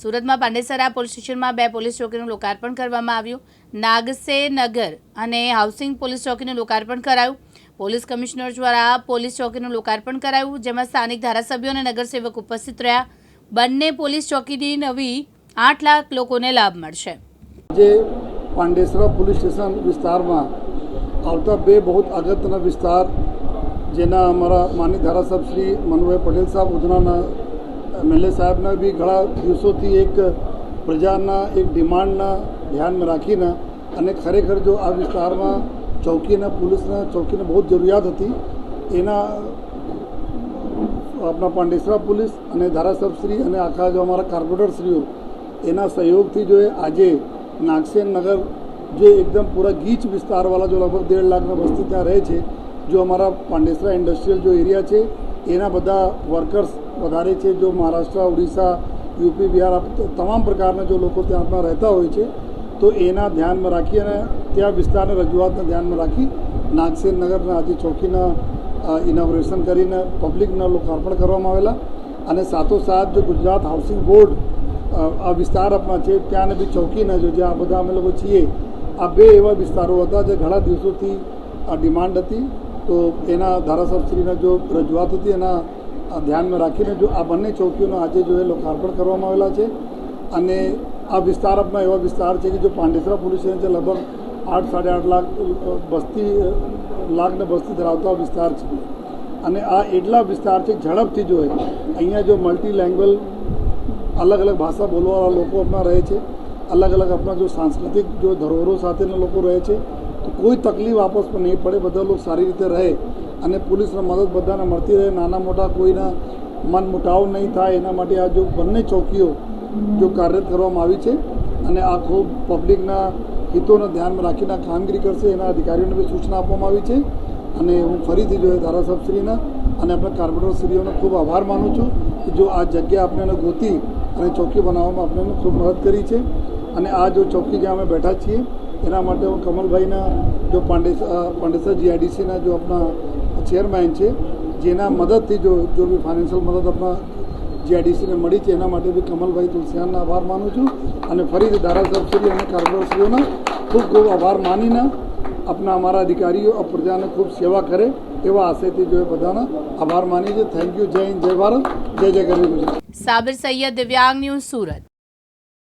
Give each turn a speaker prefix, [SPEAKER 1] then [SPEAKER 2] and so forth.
[SPEAKER 1] સુરતમાં પાંડેસરા પોલીસ સ્ટેશનમાં બે પોલીસ ચોકીનું લોકાર્પણ કરવામાં આવ્યું. નાગસે નગર અને હાઉસિંગ પોલીસ ચોકીનું લોકાર્પણ કરાયું. પોલીસ કમિશનર દ્વારા પોલીસ ચોકીનું લોકાર્પણ કરાયું, જેમાં સ્થાનિક ધારાસભ્યો અને નગરસેવક ઉપસ્થિત રહ્યા. બંને પોલીસ ચોકીની નવી આઠ લાખ લોકોને લાભ મળશે.
[SPEAKER 2] આજે પાંડેસરા પોલીસ સ્ટેશન વિસ્તારમાં આવતા બે બહુ અગત્યના વિસ્તાર, જેના અમારા માની ધારાસભ્ય શ્રી મનુભાઈ પટેલ સાહેબ, ઉધનાના એમએલએ સાહેબના બી ઘણા દિવસોથી એક પ્રજાના એક ડિમાન્ડના ધ્યાનમાં રાખીને અને ખરેખર જો આ વિસ્તારમાં ચોકીના પોલીસના ચોકીને બહુ જરૂરિયાત હતી, એના આપણા પાંડેસરા પોલીસ અને ધારાસભશ્રી અને આખા જો અમારા કાર્પોરેટરશ્રીઓ એના સહયોગથી જો એ આજે નાગસેન નગર જે એકદમ પૂરા ગીચ વિસ્તારવાળા જો લગભગ દેઢ લાખના વસ્તી ત્યાં રહે છે, જો અમારા પાંડેસરા ઇન્ડસ્ટ્રીયલ જો એરિયા છે, એના બધા વર્કર્સ વધારે છે જો મહારાષ્ટ્ર, ઓડિશા, યુપી, બિહાર તમામ પ્રકારના જો લોકો ત્યાં રહેતા હોય છે, તો એના ધ્યાનમાં રાખી અને ત્યાં વિસ્તારને રજૂઆતને ધ્યાનમાં રાખી નાગસેન નગરના આજે ચોકીના ઇનોગ્રેશન કરીને પબ્લિકના લોકાર્પણ કરવામાં આવેલા અને સાથોસાથ જો ગુજરાત હાઉસિંગ બોર્ડ આ વિસ્તાર આપણા છે, ત્યાંને બી ચોકીના જો જ્યાં બધા અમે લોકો છીએ, આ બે એવા વિસ્તારો હતા જે ઘણા દિવસોથી આ ડિમાન્ડ હતી. તો એના ધારાસભ્યશ્રીના જો રજૂઆત હતી, એના ધ્યાનમાં રાખીને જો આ બંને ચોકીઓનો આજે જો એ લોકાર્પણ કરવામાં આવેલા છે અને આ વિસ્તાર આપણા એવા વિસ્તાર છે કે જો પાંડેસરા પોલીસ સ્ટેશન છે લગભગ આઠ સાડા આઠ લાખ અ, વસ્તી લાખને વસ્તી ધરાવતા વિસ્તાર છે. અને આ એટલા વિસ્તાર છે ઝડપથી જો અહીંયા જો મલ્ટી લેંગ્વેજ અલગ અલગ ભાષા બોલવાવાળા લોકો આપણા રહે છે અલગ અલગ આપણા જો સાંસ્કૃતિક જો ધરોહરો સાથેના લોકો રહે છે તો કોઈ તકલીફ આપસમાં નહીં પડે બધા લોકો સારી રીતે રહે. અને પોલીસને મદદ બધાને મળતી રહે. નાના મોટા કોઈના મન મુટાવ નહીં થાય. એના માટે આ જો બંને ચોકીઓ જો કાર્યરત કરવામાં આવી છે અને આ ખૂબ પબ્લિકના હિતોને ધ્યાનમાં રાખીને કામગીરી કરશે એના અધિકારીઓને બી સૂચના આપવામાં આવી છે. અને હું ફરીથી જો એ ધારાસભ્યશ્રીના અને આપણા કાર્પોરેટરશ્રીઓનો ખૂબ આભાર માનું છું કે જો આ જગ્યા આપણે ગોતી અને ચોકી બનાવવામાં આપણે ખૂબ મદદ કરી છે. અને આ જો ચોકી જ્યાં અમે બેઠા છીએ, એના માટે હું કમલભાઈના, જો પાંડેસર પાંડેસર જીઆઈડીસીના જો આપણા ચેરમેન છે, જેના મદદથી જો જો બી ફાઇનાન્શિયલ મદદ આપણા જીઆઈડીસીને મળી છે, એના માટે બી કમલભાઈ તુલસિયાનના આભાર માનું છું. અને ફરીથી ધારાસભ્યશ્રી અને કાર્પોરેટરશ્રીઓના ખૂબ ખૂબ આભાર માનીને આપણા અમારા અધિકારીઓ પ્રજાને ખૂબ સેવા કરે એવા આશયથી જો એ બધાના આભાર માની છે થેન્ક યુ જય હિન્દ, જય ભારત. જય જય ગરવી
[SPEAKER 1] સાબિર સૈયદ દિવ્યાંગ ન્યૂઝ સુરત.